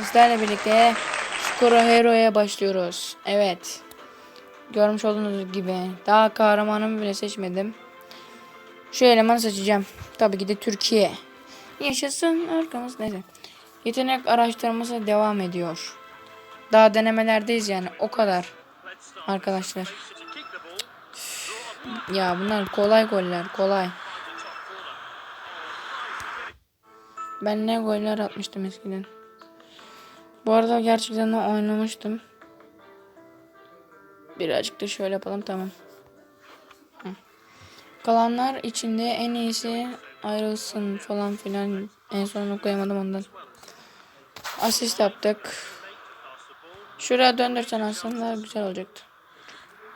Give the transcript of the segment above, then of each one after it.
Sizlerle birlikte Skoro Hero'ya başlıyoruz. Evet. Görmüş olduğunuz gibi daha kahramanımı bile seçmedim. Şu elemanı seçeceğim. Tabii ki de Türkiye. Yaşasın arkamız neyse. Yetenek araştırması devam ediyor. Daha denemelerdeyiz yani o kadar. Arkadaşlar. Ya bunlar kolay goller kolay. Ben ne goller atmıştım eskiden. Bu arada gerçekten oynamıştım. Birazcık da şöyle yapalım tamam. Kalanlar içinde en iyisi ayrılsın falan filan. En son okuyamadım ondan. Asist yaptık. Şuraya döndürsen aslında güzel olacaktı.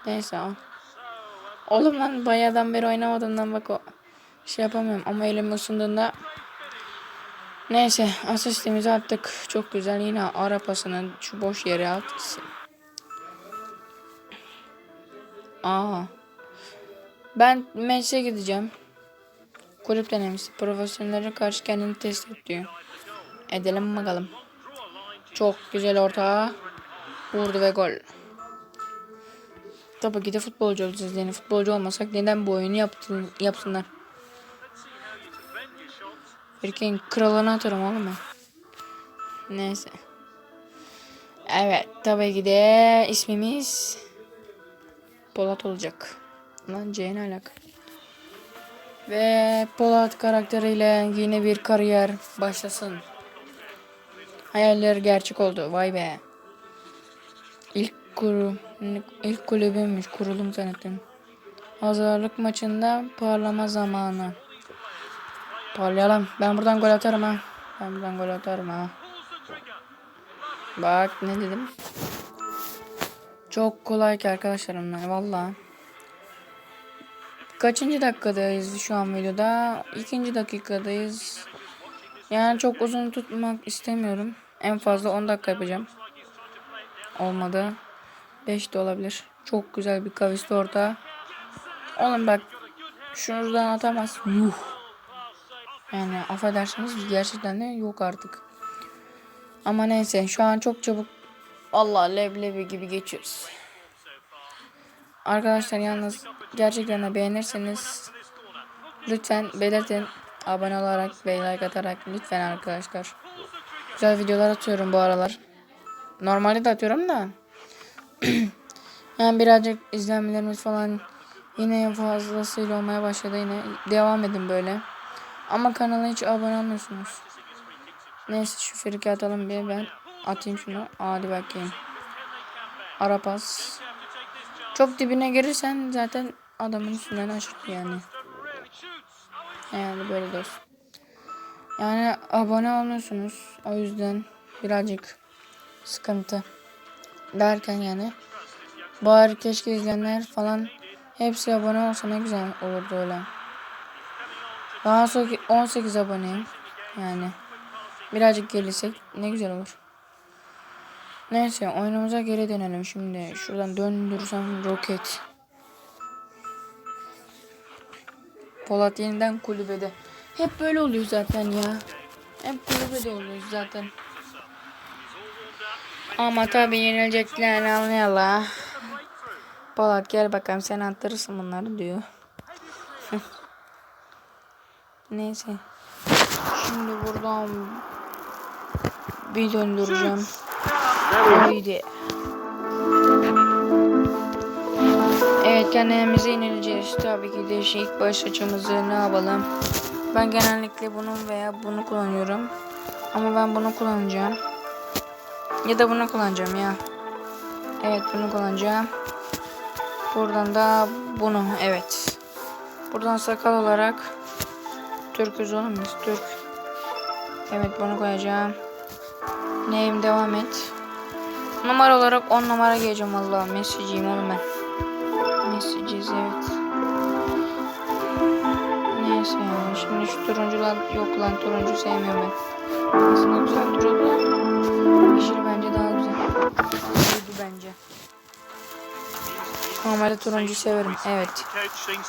Neyse al. Oğlum lan bayağıdan beri oynamadığımdan bak o şey yapamıyorum ama elim ısındığında Neyse asistimizi attık. Çok güzel yine ara pasını şu boş yere at. Aa. Ben Mets'e gideceğim. Kulüp denemesi. Profesyonellere karşı kendini test et diyor. Edelim bakalım. Çok güzel orta. Vurdu ve gol. Tabii ki de futbolcu olacağız. Yani futbolcu olmasak neden bu oyunu yaptın, yapsınlar? Erkeğin kralını atarım oğlum ben. Neyse. Evet tabii ki de ismimiz Polat olacak. Lan C ne alaka? Ve Polat karakteriyle yine bir kariyer başlasın. Hayaller gerçek oldu. Vay be. İlk kuru ilk kulübümüş kurulum zannettim. Hazırlık maçında parlama zamanı. Parlayalım. Ben buradan gol atarım ha. Ben buradan gol atarım ha. Bak ne dedim. Çok kolay ki arkadaşlar onlar valla. Kaçıncı dakikadayız şu an videoda? İkinci dakikadayız. Yani çok uzun tutmak istemiyorum. En fazla 10 dakika yapacağım. Olmadı. 5 de olabilir. Çok güzel bir kavisli orta. Oğlum bak. Şuradan atamaz. Yuh. Yani affedersiniz gerçekten de yok artık. Ama neyse şu an çok çabuk Allah leblebi gibi geçiyoruz. Arkadaşlar yalnız gerçekten de beğenirseniz lütfen belirtin abone olarak ve like atarak lütfen arkadaşlar. Güzel videolar atıyorum bu aralar. Normalde de atıyorum da. yani birazcık izlenmelerimiz falan yine fazlasıyla olmaya başladı yine. Devam edin böyle. Ama kanala hiç abone olmuyorsunuz. Neyse şu friki atalım bir ben atayım şunu. Hadi bakayım. Arapas. Çok dibine girirsen zaten adamın üstünden aşık yani. Yani böyle olsun. Yani abone olmuyorsunuz. O yüzden birazcık sıkıntı. Derken yani. Bari keşke izleyenler falan hepsi abone olsa ne güzel olurdu öyle. Daha sonra 18 aboneyim. Yani birazcık gelirsek ne güzel olur. Neyse oyunumuza geri dönelim şimdi. Şuradan döndürsem roket. Polat yeniden kulübede. Hep böyle oluyor zaten ya. Hep kulübede oluyor zaten. Ama tabii yenileceklerini anlayalım. Polat gel bakalım sen attırırsın bunları diyor. Neyse. Şimdi buradan bir döndüreceğim. Haydi. Evet kendimize inileceğiz. Tabii ki de şey ilk baş açımızı ne yapalım. Ben genellikle bunu veya bunu kullanıyorum. Ama ben bunu kullanacağım. Ya da bunu kullanacağım ya. Evet bunu kullanacağım. Buradan da bunu evet. Buradan sakal olarak Türk'üz oğlum Türk. Evet bunu koyacağım. Neyim devam et. Numara olarak 10 numara giyeceğim valla. Messi'ciyim oğlum ben. Messi'ciyiz evet. Neyse yani şimdi şu turuncular yok lan turuncu sevmiyorum ben. Aslında güzel turuncu. Yeşil bence daha güzel. Buydu bence. Normalde turuncu severim. Evet.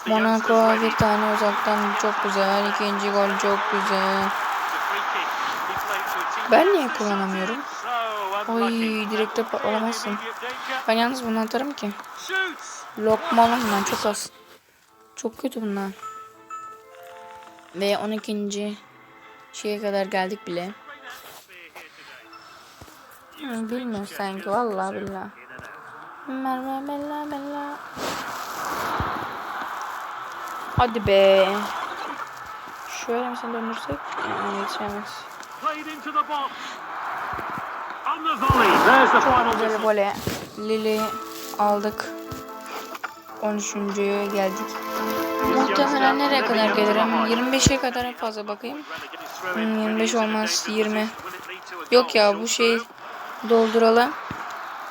Monaco bir tane uzaktan çok güzel. İkinci gol çok güzel. Ben niye kullanamıyorum? Oy direkte patlamazsın. Ben yalnız bunu atarım ki. Lokma alın bundan çok az. Çok kötü bunlar. Ve 12. şeye kadar geldik bile. Bilmiyorum sanki vallahi billahi. Merve bella bella. Hadi be. Şöyle mesela döndürsek. Yetişemez. Güzel whistle. vole. Lili aldık. 13.ye geldik. Muhtemelen nereye kadar gelirim? 25'e kadar en fazla bakayım. Hmm, 25 olmaz 20. Yok ya bu şeyi dolduralım.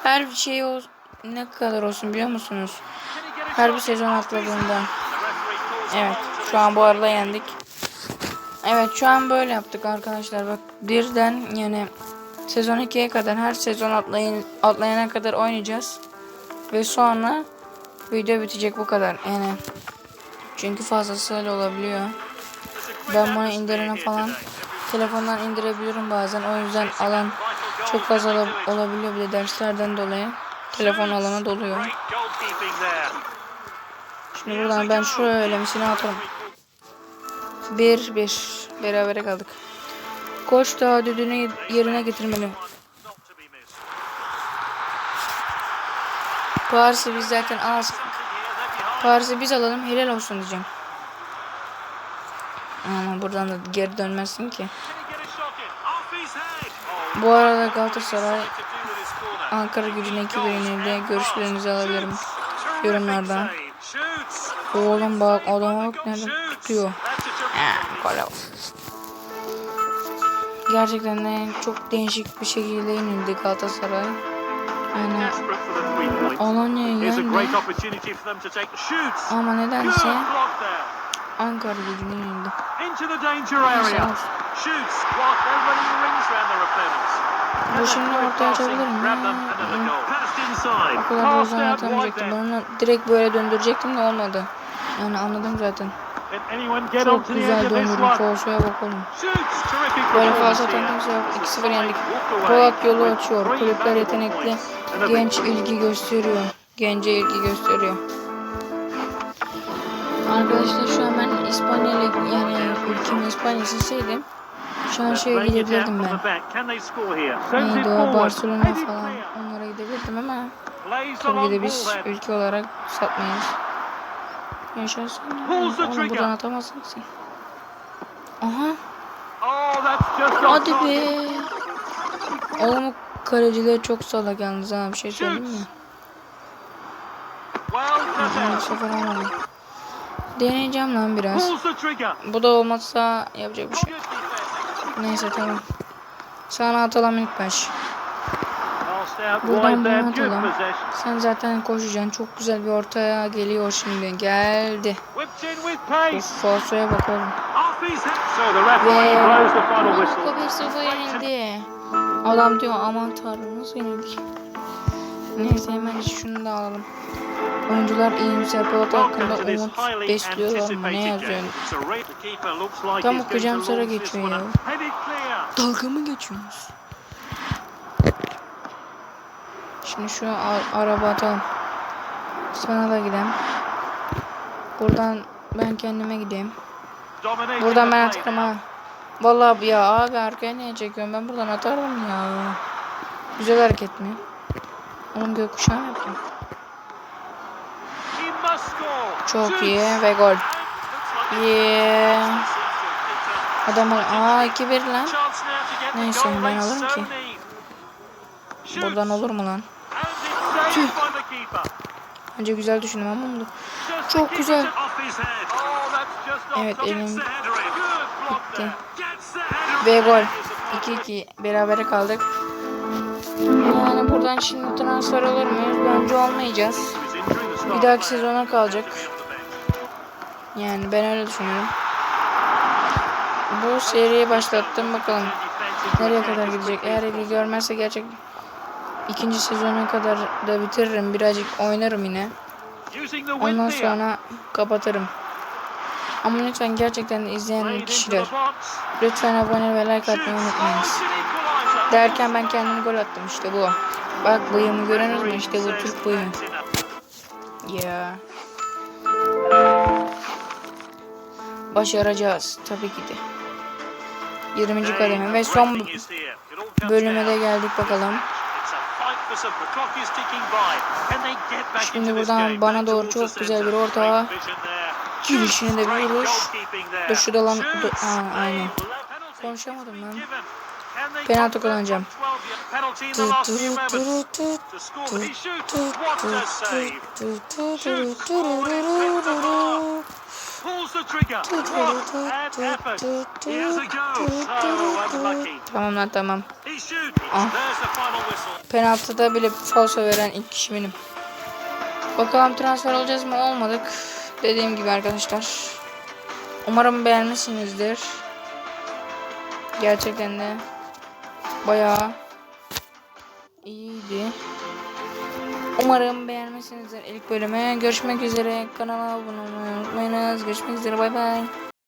Her şey o ne kadar olsun biliyor musunuz? Her bir sezon atladığında. Evet şu an bu arada yendik. Evet şu an böyle yaptık arkadaşlar. Bak birden yani sezon 2'ye kadar her sezon atlayın, atlayana kadar oynayacağız. Ve sonra video bitecek bu kadar. Yani çünkü fazlasıyla olabiliyor. Ben bunu indirene falan telefondan indirebiliyorum bazen. O yüzden alan çok fazla ola- olabiliyor bir de derslerden dolayı. Telefon alanı doluyor. Şimdi buradan ben şöyle misini atarım. Bir bir berabere kaldık. Koç da düdüğünü yerine getirmeli. Paris'i biz zaten az. Paris'i biz alalım helal olsun diyeceğim. Ama buradan da geri dönmezsin ki. Bu arada Galatasaray Ankara gücüne 2 yenildi. Görüşlerinizi alabilirim. Terrific yorumlarda. save. Shoots. Oğlum bak adama bak nereden tutuyor. That's a terrific Ha, gol olsun. Gerçekten de çok değişik bir şekilde yenildi Galatasaray. Yani Desperate for the three points. Alanya Here's a great yendi ama nedense block. Ankara gücüne yenildi. Into the danger area. Shoots. Running the rings around their opponents. Bu şimdi ortaya açabilir mi? Grab them another goal. Passed inside. O kadar da uzun atamayacaktım. Ben onu direkt böyle döndürecektim de olmadı. Yani anladım zaten. Çok güzel döndürdüm. Falsoya bakalım. Böyle kimse yok. 2-0 yendik. Polat yolu açıyor. Kulüpler yetenekli. Genç ilgi gösteriyor. Gence ilgi gösteriyor. Arkadaşlar şu an ben İspanya yani ülkemi İspanya seçseydim şu an down gidebilirdim ben. Neydi o. Barcelona falan onlara gidebilirdim ama tabii de biz ülke olarak satmayız. Oğlum trigger. buradan atamazsın sen. Aha Oh, hadi be. Oğlum kaleciler çok salak yalnız ha bir şey söyleyeyim mi? Bu sefer olmadı. Deneyeceğim lan biraz. Bu da olmazsa yapacak bir şey. Neyse tamam. Sana atalım ilk baş. Buradan bana atalım. Sen zaten koşacaksın. Çok güzel bir ortaya geliyor şimdi. Geldi. Falsoya bakalım. Ve. Monaco 1-0 yenildi. Adam diyor aman tanrım nasıl yenildik. Neyse hemen şunu da alalım. Oyuncular iyimser Polat hakkında umut besliyorlar mı ne yazıyor? Tam okuyacağım sıra geçiyor ya. Dalga mı geçiyorsunuz? Şimdi şu araba atalım. Sana da gidelim. Buradan ben kendime gideyim. Buradan ben atarım ha. Vallahi bu ya abi arkaya niye çekiyorum? Ben buradan atarım ya. Güzel hareket mi? Oğlum gökkuşağı mı score. Çok iyi ve gol. Yeah. he seems to have picked up Adam aa 2-1 lan. Neyse, ben alırım ki. Buradan olur mu lan? Keeper. Bence güzel düşündüm ama oldu. Çok güzel. Oh. Evet, elim gitti. Ve gol. Here's a 2-2 berabere kaldık. Buradan şimdi transfer olur muyuz? Bence olmayacağız. Bir dahaki sezona kalacak. Yani ben öyle düşünüyorum. Bu seriyi başlattım bakalım. Nereye kadar gidecek? Eğer ilgi görmezse gerçek ikinci sezona kadar da bitiririm. Birazcık oynarım yine. Ondan sonra kapatırım. Ama lütfen gerçekten izleyen kişiler lütfen abone ve like atmayı unutmayınız. Derken ben kendimi gol attım işte bu. Bak bıyığımı görüyorsunuz mu? İşte bu Türk bıyığı. Ya. Başaracağız tabii ki de. 20. kademe ve son bölüme de geldik bakalım. Şimdi buradan bana doğru çok güzel bir orta. Girişine de bir vuruş. Şu dalan... Aa, aynen. Konuşamadım lan. Penaltı kullanacağım. Tamamlar tamam. Ah. Penaltıda bile falso veren ilk kişi benim. Bakalım transfer olacağız mı? Olmadık. Dediğim gibi arkadaşlar. Umarım beğenmişsinizdir. Gerçekten de bayağı iyiydi. Umarım beğenmişsinizdir ilk bölümü. Görüşmek üzere. Kanala abone olmayı unutmayınız. Görüşmek üzere. Bay bay.